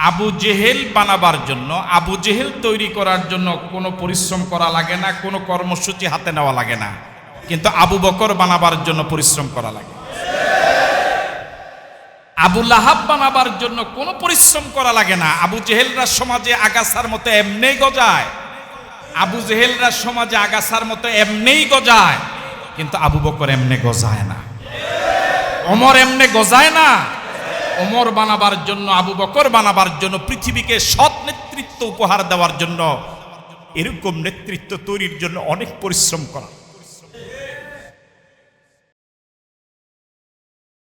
আবু জেহেল বানাবার জন্য, আবু জেহেল তৈরি করার জন্য কোনো পরিশ্রম করা লাগে না, কোনো কর্মসূচি হাতে নেওয়া লাগে না। কিন্তু আবু বকর বানাবার জন্য পরিশ্রম করা লাগে। আবু লাহাব বানাবার জন্য কোনো পরিশ্রম করা লাগে না। আবু জেহেলরা সমাজে আগাছার মতো এমনি গজায়। আবু জেহেলরা সমাজে আগাছার মতো এমনিই গজায়। কিন্তু আবু বকর এমনি গজায় না। অমর এমনি গজায় না। ওমর বানাবার জন্য, আবু বকর বানাবার জন্য, পৃথিবীকে সৎ নেতৃত্ব উপহার দেওয়ার জন্য, এরকম নেতৃত্ব তৈরির জন্য অনেক পরিশ্রম করা।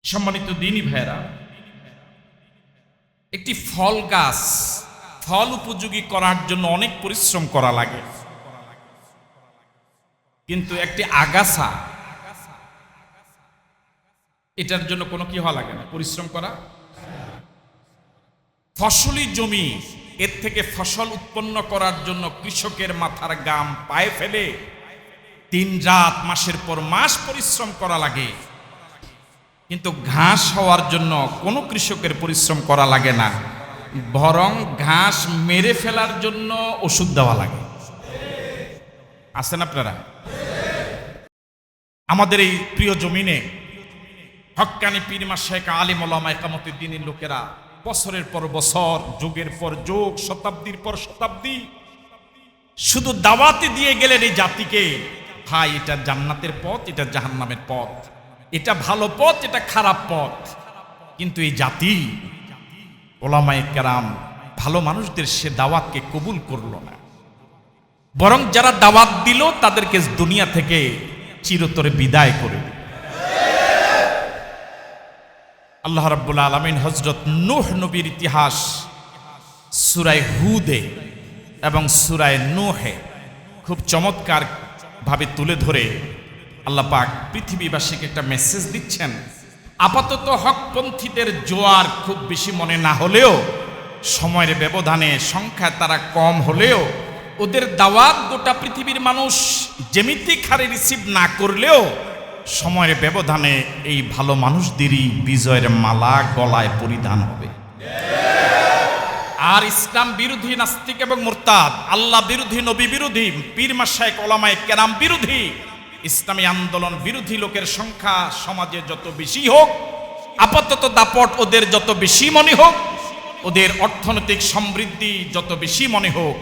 সম্মানিত দিনী ভাইরা একটি ফল গাছ, ফল উপযোগী করার জন্য অনেক পরিশ্রম করা লাগে। কিন্তু একটি আগাছা, এটার জন্য কোনো কি হওয়া লাগে না? পরিশ্রম করা ফসলি জমি, এর থেকে ফসল উৎপন্ন করার জন্য কৃষকের মাথার গাম পায়ে ফেলে। তিন রাত, মাসের পর মাস পরিশ্রম করা লাগে। কিন্তু ঘাস হওয়ার জন্য কোনো কৃষকের পরিশ্রম করা লাগে না। বরং ঘাস মেরে ফেলার জন্য ওষুধ দেওয়া লাগে। আছেন আপনারা? আমাদের এই প্রিয় জমিনে হক্কানি পীরমা শেখ আলিম ওলামা একামতুদ্দিনের লোকেরা বছরের পর বছর, যুগের পর যুগ, শতাব্দীর পর শতাব্দী, শুধু দাওয়াতে দিয়ে গেলেন এই জাতিকে। ভাই, এটা জান্নাতের পথ, এটা জাহান্নামের পথ। এটা ভালো পথ, এটা খারাপ পথ। কিন্তু এই জাতি, ওলামায়ে কেরাম, ভালো মানুষদের সে দাওয়াতকে কবুল করল না। বরং যারা দাওয়াত দিল, তাদেরকে দুনিয়া থেকে চিরতরে বিদায় করে দিল। আল্লাহ রাব্বুল আলমিন হজরত নুহ নবীর ইতিহাস, সুরায় হুদে এবং সুরায় নুহে খুব চমৎকার ভাবে তুলে ধরে আল্লাহ পাক পৃথিবীবাসীকে একটা মেসেজ দিচ্ছেন। আপাতত হকপন্থীদের জোয়ার খুব বেশি মনে না হলেও, সময়ের ব্যবধানে সংখ্যায় তারা কম হলেও, ওদের দাওয়াত গোটা পৃথিবীর মানুষ যেমিতিক হারে রিসিভ না করলেও সময়ের ব্যবধানে এই ভালো মানুষদেরই বিজয়ের মালা গলায় পরিধান হবে। আর ইসলাম বিরোধী নাস্তিক এবং মোরতাদ, আল্লাহ বিরোধী, নবী বিরোধী, পীর মাসায়ক ওলামায় কেরাম বিরোধী, ইসলামী আন্দোলন বিরোধী লোকের সংখ্যা সমাজে যত বেশি হোক, আপাতত দাপট ওদের যত বেশি মনে হোক, ওদের অর্থনৈতিক সমৃদ্ধি যত বেশি মনে হোক,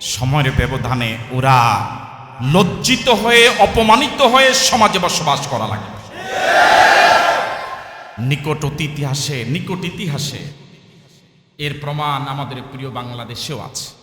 সময়ের ব্যবধানে ওরা লজ্জিত হয়ে, অপমানিত হয়ে সমাজে বসবাস করা লাগে। নিকট ইতিহাসে নিকট ইতিহাসে। এর প্রমাণ আমাদের প্রিয় বাংলাদেশেও আছে।